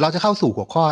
ยวเราจะเข้าสู่หัวข้อ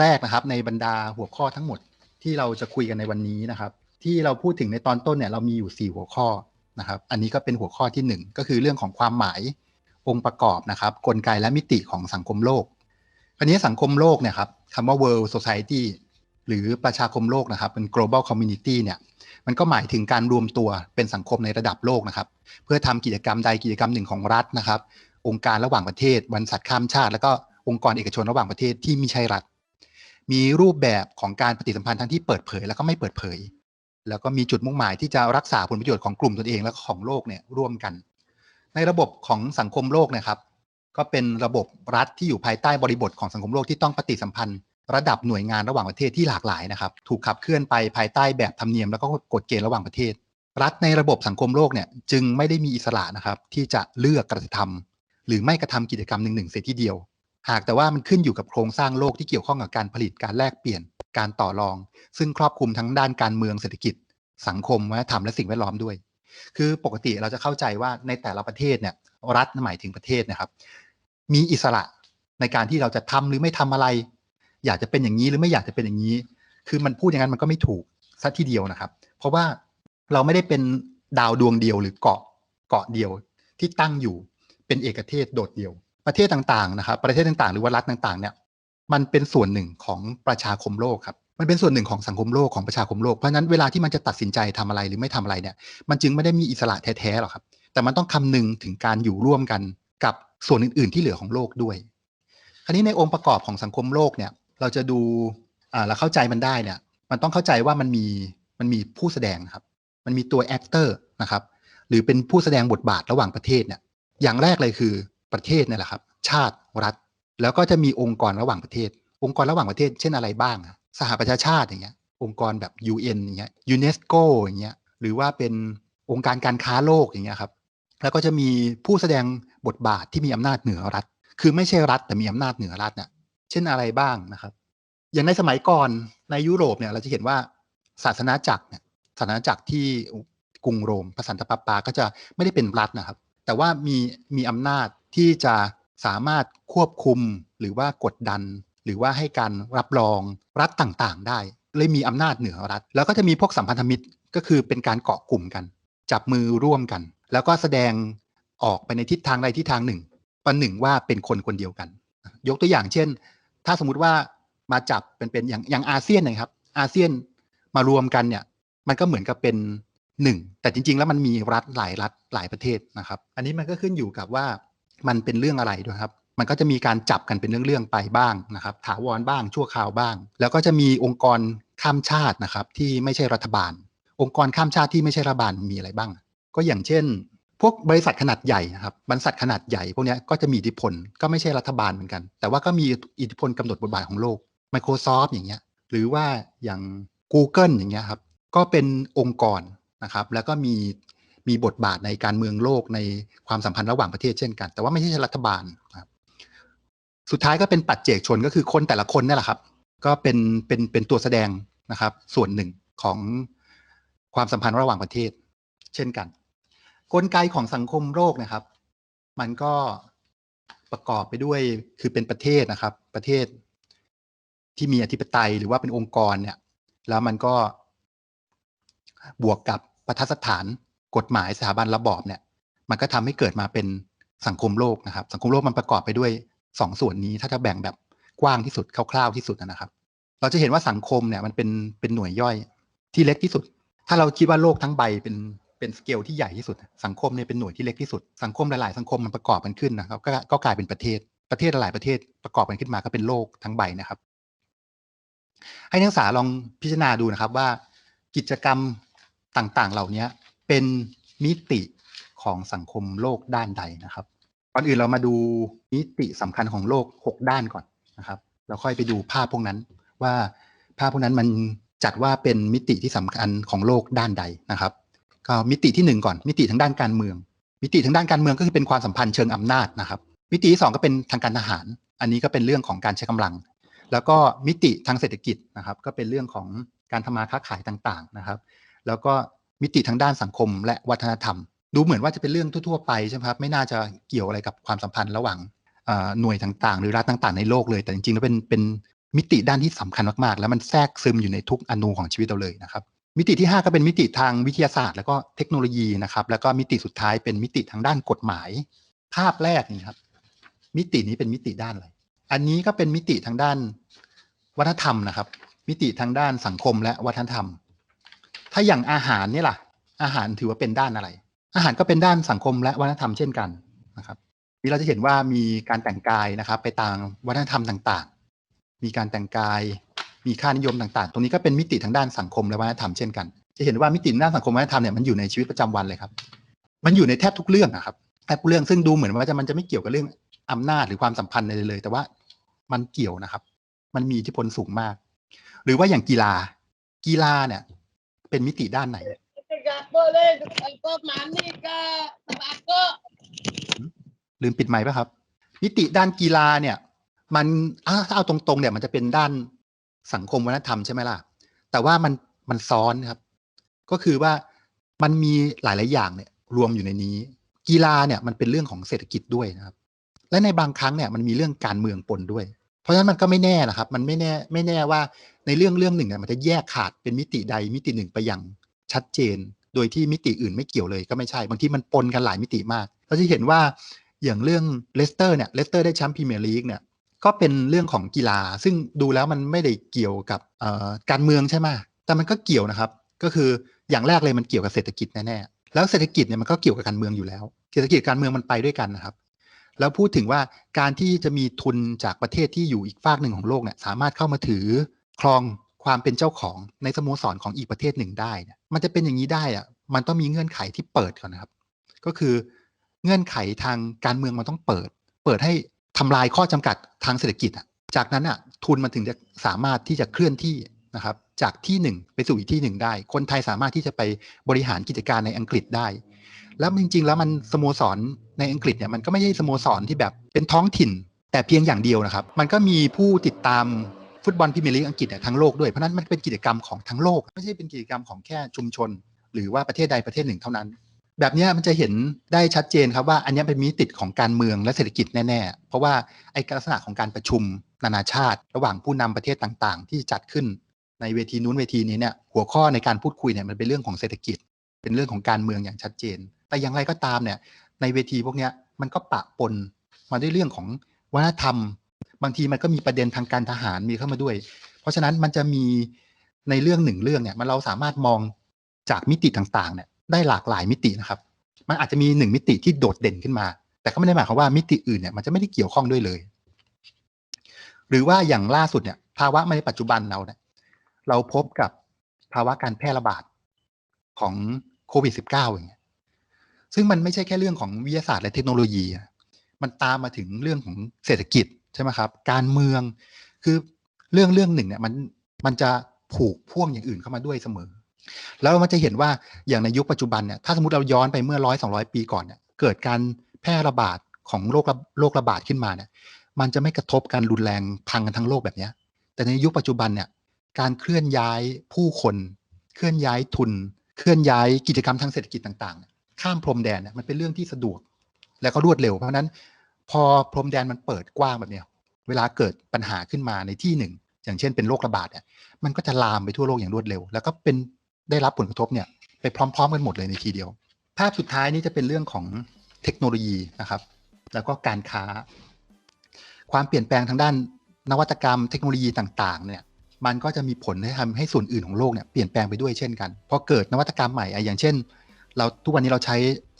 แรกนะครับ ในบรรดาหัวข้อทั้งหมดที่เราจะคุยกันในวันนี้นะครับ ที่เราพูดถึงในตอนต้นเนี่ยเรามีอยู่ 4 หัวข้อนะครับ อันนี้ก็เป็นหัวข้อที่ 1 ก็คือเรื่องของความหมายองค์ประกอบนะครับ กลไกและมิติของสังคมโลกคราวนี้สังคมโลกเนี่ยครับคำว่า world society หรือประชาคมโลกนะครับเป็น global community เนี่ยมันก็หมายถึงการรวมตัวเป็นสังคมในระดับโลกนะครับ เพื่อทำกิจกรรมใดกิจกรรมหนึ่งของรัฐนะครับ องค์การระหว่างประเทศบรรษัทข้ามชาติ แล้วก็ องค์กรเอกชนระหว่างประเทศที่ม่ใช่รัฐ มีรูปแบบของการปฏิสัมพันธ์ทั้งที่เปิดเผยแล้วก็ไม่เปิดเผย แล้วก็มีจุดมุ่งหมายที่จะรักษาผลประโยชน์ของกลุ่มตนเองและของโลกเนี่ยร่วมกัน ในระบบของสังคมโลกนะครับ ก็เป็นระบบรัฐที่อยู่ภายใต้บริบทของสังคมโลกที่ต้องปฏิสัมพันธ์ ระดับหน่วยงานระหว่างประเทศที่หลากหลายนะครับ ถูกขับเคลื่อนไปภายใต้แบบธรรมเนียมแล้วก็กฎเกณฑ์ระหว่างประเทศ รัฐในระบบสังคมโลกเนี่ยจึงไม่ได้มีอิสระนะครับที่จะเลือกกระทำหรือไม่กระทำกิจกรรมหนึ่งหนึ่งเสียทีเดียว หากแต่ว่ามันขึ้นอยู่กับโครงสร้างโลกที่เกี่ยวข้องกับการผลิตการแลกเปลี่ยนการต่อรอง ซึ่งครอบคลุมทั้งด้านการเมืองเศรษฐกิจ สังคมวัฒนธรรมและสิ่งแวดล้อมด้วย คือปกติเราจะเข้าใจว่าในแต่ละประเทศเนี่ยรัฐหมายถึงประเทศนะครับ มีอิสระในการที่เราจะทำหรือไม่ทำอะไร อยากจะเป็นอย่างนี้หรือไม่อยากจะเป็นอย่างนี้ คือมันพูดอย่างนั้นมันก็ไม่ถูกซะทีเดียวนะครับ เพราะว่าเราไม่ได้เป็นดาวดวงเดียวหรือเกาะเกาะเดียวที่ตั้งอยู่เป็นเอกเทศโดดเดี่ยว ประเทศต่างๆนะครับประเทศต่างๆ หรือว่ารัฐต่างๆเนี่ยมันเป็นส่วนหนึ่งของประชาคมโลกครับมันเป็นส่วนหนึ่งของสังคมโลกของประชาคมโลกเพราะฉะนั้นเวลาที่มันจะตัดสินใจทำอะไรหรือไม่ทำอะไรเนี่ยมันจึงไม่ได้มีอิสระแท้ๆหรอกครับ แต่มันต้องคำนึงถึงการอยู่ร่วมกันกับส่วนอื่น ๆ ที่เหลือของโลกด้วย คราวนี้ในองค์ประกอบของสังคมโลกเนี่ยเราจะดูอ่าเราเข้าใจมันได้เนี่ยมันต้องเข้าใจว่ามันมีมันมีผู้แสดงครับ มันมีตัวแอคเตอร์นะครับหรือเป็นผู้แสดงบทบาทระหว่างประเทศเนี่ยอย่างแรกเลยคือ ประเทศนี่แหละครับ ชาติรัฐ แล้วก็จะมีองค์กรระหว่างประเทศ องค์กรระหว่างประเทศ เช่นอะไรบ้างสหประชาชาติอย่างเงี้ยองค์กรแบบ UN อย่างเงี้ยยูเนสโกอย่างเงี้ยหรือว่าเป็นองค์การการค้าโลกอย่างเงี้ยครับแล้วก็จะมีผู้แสดงบทบาทที่มีอำนาจเหนือรัฐ คือไม่ใช่รัฐแต่มีอำนาจเหนือรัฐเนี่ยเช่นอะไรบ้างนะครับ อย่างในสมัยก่อนในยุโรปเนี่ยเราจะเห็นว่าศาสนาจักรเนี่ยศาสนาจักรที่กรุงโรมพระสันตะปาปาก็จะไม่ได้เป็นรัฐนะครับ แต่ว่ามีมีอำนาจ ที่จะสามารถควบคุมหรือว่ากดดัน หรือว่าให้การรับรองรัฐต่างๆ ได้เลยมีอำนาจเหนือรัฐ แล้วก็จะมีพวกสัมพันธมิตรก็คือเป็นการเกาะกลุ่มกัน จับมือร่วมกัน แล้วก็แสดงออกไปในทิศทางใดทิศทางหนึ่งประหนึ่งว่าเป็นคนคนเดียวกัน ยกตัวอย่างเช่น ถ้าสมมติว่ามาจับเป็นเป็นอย่างอย่างอาเซียนนะครับ อาเซียนมารวมกันเนี่ย มันก็เหมือนกับเป็นหนึ่งแต่จริง ๆ แล้วมันมีรัฐหลายรัฐหลายประเทศนะครับ อันนี้มันก็ขึ้นอยู่กับว่า มันเป็นเรื่องอะไรด้วยครับ มันก็จะมีการจับกันเป็นเรื่องๆไปบ้างนะครับ ถาวรบ้างชั่วคราวบ้าง แล้วก็จะมีองค์กรข้ามชาตินะครับ ที่ไม่ใช่รัฐบาล องค์กรข้ามชาติที่ไม่ใช่รัฐบาลมีอะไรบ้าง ก็อย่างเช่น พวกบริษัทขนาดใหญ่นะครับบริษัทขนาดใหญ่พวกนี้ก็จะมีอิทธิพลก็ไม่ใช่รัฐบาลเหมือนกัน แต่ว่าก็มีอิทธิพลกำหนดบทบาทของโลก Microsoft อย่างเงี้ยหรือว่าอย่าง Google อย่างเงี้ยครับก็เป็นองค์กรนะครับแล้วก็มี มีบทบาทในการเมืองโลกในความสัมพันธ์ระหว่างประเทศเช่นกัน แต่ว่าไม่ใช่รัฐบาลครับสุดท้ายก็เป็นปัจเจกชนก็คือคนแต่ละคนนี่แหละครับ ก็เป็นเป็นเป็นตัวแสดงนะครับ ส่วนหนึ่งของความสัมพันธ์ระหว่างประเทศ เช่นกัน กลไกของสังคมโลกนะครับ มันก็ประกอบไปด้วยคือเป็นประเทศนะครับ ประเทศที่มีอธิปไตยหรือว่าเป็นองค์กรเนี่ย แล้วมันก็บวกกับประทัดสถาน กฎหมายสถาบันระบอบเนี่ย มันก็ทำให้เกิดมาเป็นสังคมโลกนะครับ สังคมโลกมันประกอบไปด้วยสองส่วนนี้ ถ้าจะแบ่งแบบกว้างที่สุดคร่าวๆที่สุดนะครับ เราจะเห็นว่าสังคมเนี่ยมันเป็นเป็นหน่วยย่อยที่เล็กที่สุด ถ้าเราคิดว่าโลกทั้งใบเป็นเป็นสเกลที่ใหญ่ที่สุด สังคมเนี่ยเป็นหน่วยที่เล็กที่สุด สังคมหลายๆ สังคมมันประกอบกันขึ้นนะครับก็ก็กลายเป็นประเทศ ประเทศหลายประเทศประกอบกันขึ้นมาก็เป็นโลกทั้งใบนะครับ ให้นักศึกษาลองพิจารณาดูนะครับว่ากิจกรรมต่างๆ เหล่านี้ เป็นมิติของสังคมโลกด้านใดนะครับก่อนอื่นเรามาดูมิติสำคัญของโลก 6 ด้านก่อนนะครับแล้วค่อยไปดูภาพพวกนั้นว่าภาพพวกนั้นมันจัดว่าเป็นมิติที่สำคัญของโลกด้านใดนะครับ ก็มิติที่ 1 ก่อน มิติทางด้านการเมือง มิติทางด้านการเมืองก็คือเป็นความสัมพันธ์เชิงอำนาจนะครับ มิติที่ 2 ก็เป็นทางการทหาร อันนี้ก็เป็นเรื่องของการใช้กำลัง แล้วก็มิติทางเศรษฐกิจนะครับ ก็เป็นเรื่องของการทำมาค้าขายต่างๆนะครับ แล้วก็ มิติทางด้านสังคมและวัฒนธรรม ดูเหมือนว่าจะเป็นเรื่องทั่วๆไปใช่ไหมครับไม่น่าจะเกี่ยวอะไรกับความสัมพันธ์ระหว่างหน่วยต่างๆ หรือรัฐต่างๆในโลกเลยแต่จริงๆแล้วเป็นเป็นมิติด้านที่สำคัญมากๆ แล้วมันแทรกซึมอยู่ในทุกอนูของชีวิตเราเลยนะครับ มิติที่ 5 ก็เป็นมิติทางวิทยาศาสตร์ แล้วก็เทคโนโลยีนะครับแล้วก็มิติสุดท้ายเป็นมิติทางด้านกฎหมาย ภาพแรกนี่ครับ มิตินี้เป็นมิติด้านอะไรอันนี้ก็เป็นมิติทางด้านวัฒนธรรมนะครับ มิติทางด้านสังคมและวัฒนธรรม ถ้าอย่างอาหารนี่ล่ะ อาหารถือว่าเป็นด้านอะไร อาหารก็เป็นด้านสังคมและวัฒนธรรมเช่นกันนะครับนี่เราจะเห็นว่ามีการแต่งกายนะครับ ไปตามวัฒนธรรมต่างๆ มีการแต่งกายมีค่านิยมต่างๆ ตรงนี้ก็เป็นมิติทางด้านสังคมและวัฒนธรรมเช่นกัน จะเห็นว่ามิติด้านสังคมวัฒนธรรมเนี่ยมันอยู่ในชีวิตประจำวันเลยครับ มันอยู่ในแทบทุกเรื่องนะครับแทบทุกเรื่องซึ่งดูเหมือนว่าจะมันจะไม่เกี่ยวกับเรื่องอำนาจหรือความสัมพันธ์อะไรเลย แต่ว่ามันเกี่ยวนะครับ มันมีอิทธิพลสูงมาก หรือว่าอย่างกีฬา กีฬาเนี่ย เป็นมิติด้านไหน Tidak boleh apa mani ke tembakau. ลืมปิดไมค์ป่ะครับ มิติด้านกีฬาเนี่ย มันอะถ้าเอาตรงๆ เนี่ย มันจะเป็นด้านสังคมวัฒนธรรมใช่ไหมล่ะ แต่ว่ามันมันซ้อนครับ ก็คือว่ามันมีหลายๆอย่างเนี่ย รวมอยู่ในนี้ กีฬาเนี่ยมันเป็นเรื่องของเศรษฐกิจด้วยนะครับ และในบางครั้งเนี่ยมันมีเรื่องการเมืองปนด้วย เพราะฉะนั้นมันก็ไม่แน่นะครับ มันไม่แน่ไม่แน่ว่าในเรื่องเรื่องหนึ่งเนี่ยมันจะแยกขาดเป็นมิติใดมิติหนึ่งไปอย่างชัดเจน โดยที่มิติอื่นไม่เกี่ยวเลยก็ไม่ใช่ บางทีมันปนกันหลายมิติมากเราจะเห็นว่าอย่างเรื่องเลสเตอร์เนี่ยเลสเตอร์ได้แชมป์พรีเมียร์ลีกเนี่ยก็เป็นเรื่องของกีฬา ซึ่งดูแล้วมันไม่ได้เกี่ยวกับการเมืองใช่ไหมแต่มันก็เกี่ยวนะครับ ก็คืออย่างแรกเลยมันเกี่ยวกับเศรษฐกิจแน่ๆแล้วเศรษฐกิจเนี่ยมันก็เกี่ยวกับการเมืองอยู่แล้ว เศรษฐกิจการเมืองมันไปด้วยกันนะครับ แล้วพูดถึงว่าการที่จะมีทุนจากประเทศที่อยู่อีกฝากหนึ่งของโลกเนี่ยสามารถเข้ามาถือครองความเป็นเจ้าของในสโมสรของอีกประเทศหนึ่งได้เนี่ยมันจะเป็นอย่างนี้ได้อะมันต้องมีเงื่อนไขที่เปิดก่อนนะครับ ก็คือเงื่อนไขทางการเมืองมันต้องเปิด เปิดให้ทำลายข้อจำกัดทางเศรษฐกิจอะจากนั้นอะทุนมันถึงจะสามารถที่จะเคลื่อนที่นะครับจากที่หนึ่งไปสู่อีกที่หนึ่งได้ คนไทยสามารถที่จะไปบริหารกิจการในอังกฤษได้ แล้วจริง ๆ แล้วมันสโมสรในอังกฤษเนี่ยมันก็ไม่ใช่สโมสรที่แบบเป็นท้องถิ่น แต่เพียงอย่างเดียวนะครับ มันก็มีผู้ติดตามฟุตบอลพรีเมียร์ลีกอังกฤษเนี่ยทั้งโลกด้วย เพราะนั้นมันเป็นกิจกรรมของทั้งโลก ไม่ใช่เป็นกิจกรรมของแค่ชุมชน หรือว่าประเทศใดประเทศหนึ่งเท่านั้น แบบนี้มันจะเห็นได้ชัดเจนครับว่าอันนี้เป็นมิติของการเมืองและเศรษฐกิจแน่ๆ เพราะว่าไอ้ลักษณะของการประชุมนานาชาติ ระหว่างผู้นำประเทศต่างๆ ที่จัดขึ้น ในเวทีนู้นเวทีนี้เนี่ยหัวข้อในการพูดคุยเนี่ยมันเป็นเรื่องของเศรษฐกิจ เป็นเรื่องของการเมืองอย่างชัดเจน แต่อย่างไรก็ตามเนี่ย ในเวทีพวกเนี้ยมันก็ปะปนมาด้วยเรื่องของวัฒนธรรม บางทีมันก็มีประเด็นทางการทหารมีเข้ามาด้วย เพราะฉะนั้นมันจะมีในเรื่องหนึ่งเรื่องเนี่ยมันเราสามารถมองจากมิติต่างๆเนี่ยได้หลากหลายมิตินะครับ มันอาจจะมีหนึ่งมิติที่โดดเด่นขึ้นมา แต่ก็ไม่ได้หมายความว่ามิติอื่นเนี่ยมันจะไม่ได้เกี่ยวข้องด้วยเลย หรือว่าอย่างล่าสุดเนี่ยภาวะในปัจจุบันเราเนี่ยเราพบกับภาวะการแพร่ระบาดของโควิด -19 อย่างเงี้ย ซึ่งมันไม่ใช่แค่เรื่องของวิทยาศาสตร์และเทคโนโลยีอะมันตามมาถึงเรื่องของเศรษฐกิจใช่ไหมครับ การเมือง คือเรื่องเรื่องหนึ่งเนี่ยมันมันจะผูกพ่วงอย่างอื่นเข้ามาด้วยเสมอ แล้วมันจะเห็นว่าอย่างในยุคปัจจุบันเนี่ย ถ้าสมมติเราย้อนไปเมื่อร้อยสองร้อยปีก่อนเนี่ย เกิดการแพร่ระบาดของโรคระโรคระบาดขึ้นมาเนี่ย มันจะไม่กระทบการรุนแรงพังกันทั้งโลกแบบนี้ แต่ในยุคปัจจุบันเนี่ย การเคลื่อนย้ายผู้คน เคลื่อนย้ายทุน เคลื่อนย้ายกิจกรรมทางเศรษฐกิจต่างๆเข้ามพรมแดนเนี่ยมันเป็นเรื่องที่สะดวก แล้วก็รวดเร็ว เพราะนั้น พอพรมแดนมันเปิดกว้างแบบนี้เวลาเกิดปัญหาขึ้นมาในที่หนึ่ง อย่างเช่นเป็นโรคระบาดเนี่ยมันก็จะลามไปทั่วโลกอย่างรวดเร็ว แล้วก็เป็นได้รับผลกระทบเนี่ยไปพร้อม ๆ กันหมดเลยในทีเดียว ภาพสุดท้ายนี้จะเป็นเรื่องของเทคโนโลยีนะครับ แล้วก็การค้า ความเปลี่ยนแปลงทางด้านนวัตกรรมเทคโนโลยีต่างๆเนี่ยมันก็จะมีผลให้ทำให้ส่วนอื่นของโลกเนี่ยเปลี่ยนแปลงไปด้วยเช่นกันพอเกิดนวัตกรรมใหม่อะอย่างเช่น เราทุกวันนี้เราใช้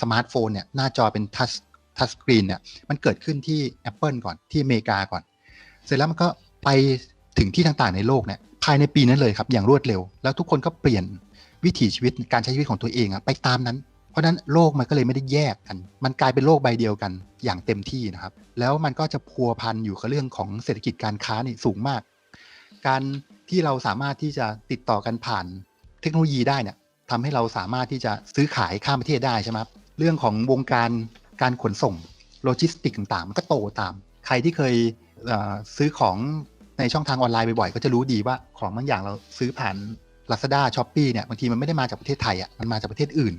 สมาร์ทโฟนเนี่ยหน้าจอเป็นทัชทัชสกรีนเนี่ยมันเกิดขึ้นที่ Apple ก่อนที่อเมริกาก่อน เสร็จแล้วมันก็ไปถึงที่ต่างๆในโลกเนี่ยภายในปีนั้นเลยครับอย่างรวดเร็ว แล้วทุกคนก็เปลี่ยนวิถีชีวิตการใช้ชีวิตของตัวเองอะไปตามนั้น เพราะฉะนั้นโลกมันก็เลยไม่ได้แยกกัน มันกลายเป็นโลกใบเดียวกันอย่างเต็มที่นะครับ แล้วมันก็จะพัวพันอยู่กับเรื่องของเศรษฐกิจการค้านี่สูงมาก การที่เราสามารถที่จะติดต่อกันผ่านเทคโนโลยีได้เนี่ย ทำให้เราสามารถที่จะซื้อขายข้ามประเทศได้ใช่ไหมครับเรื่องของวงการการขนส่งโลจิสติกต่างๆมันก็โตตาม ใครที่เคยซื้อของในช่องทางออนไลน์บ่อยๆ ก็จะรู้ดีว่าของบางอย่างเราซื้อผ่าน Lazada s h o p e e เนี่ยบางทีมันไม่ได้มาจากประเทศไทยอะมันมาจากประเทศอื่น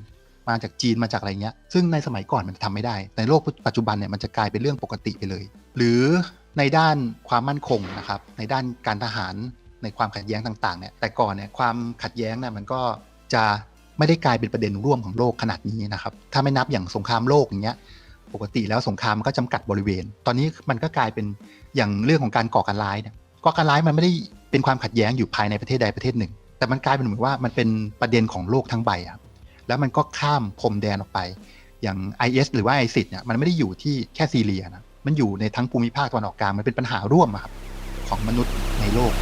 มาจากจีนมาจากอะไรเงี้ย ซึ่งในสมัยก่อนมันทำไม่ได้ ในโลกปัจจุบันเนี่ยมันจะกลายเป็นเรื่องปกติไปเลย หรือในด้านความมั่นคงนะครับในด้านการทหารในความขัดแย้งต่างๆเนี่ยแต่ก่อนเนี่ยความขัดแย้งเนี่ยมันก็ จะไม่ได้กลายเป็นประเด็นร่วมของโลกขนาดนี้นะครับ ถ้าไม่นับอย่างสงครามโลกอย่างเงี้ย ปกติแล้วสงครามมันก็จำกัดบริเวณ ตอนนี้มันก็กลายเป็นอย่างเรื่องของการก่อการร้ายเนี่ย ก่อการร้ายมันไม่ได้เป็นความขัดแย้งอยู่ภายในประเทศใดประเทศหนึ่ง แต่มันกลายเป็นเหมือนว่ามันเป็นประเด็นของโลกทั้งใบครับ แล้วมันก็ข้ามพรมแดนออกไป อย่าง IS หรือว่า ISIS เนี่ย มันไม่ได้อยู่ที่แค่ซีเรียนะ มันอยู่ในทั้งภูมิภาคตะวันออกกลาง มันเป็นปัญหาร่วมครับของมนุษย์ในโลก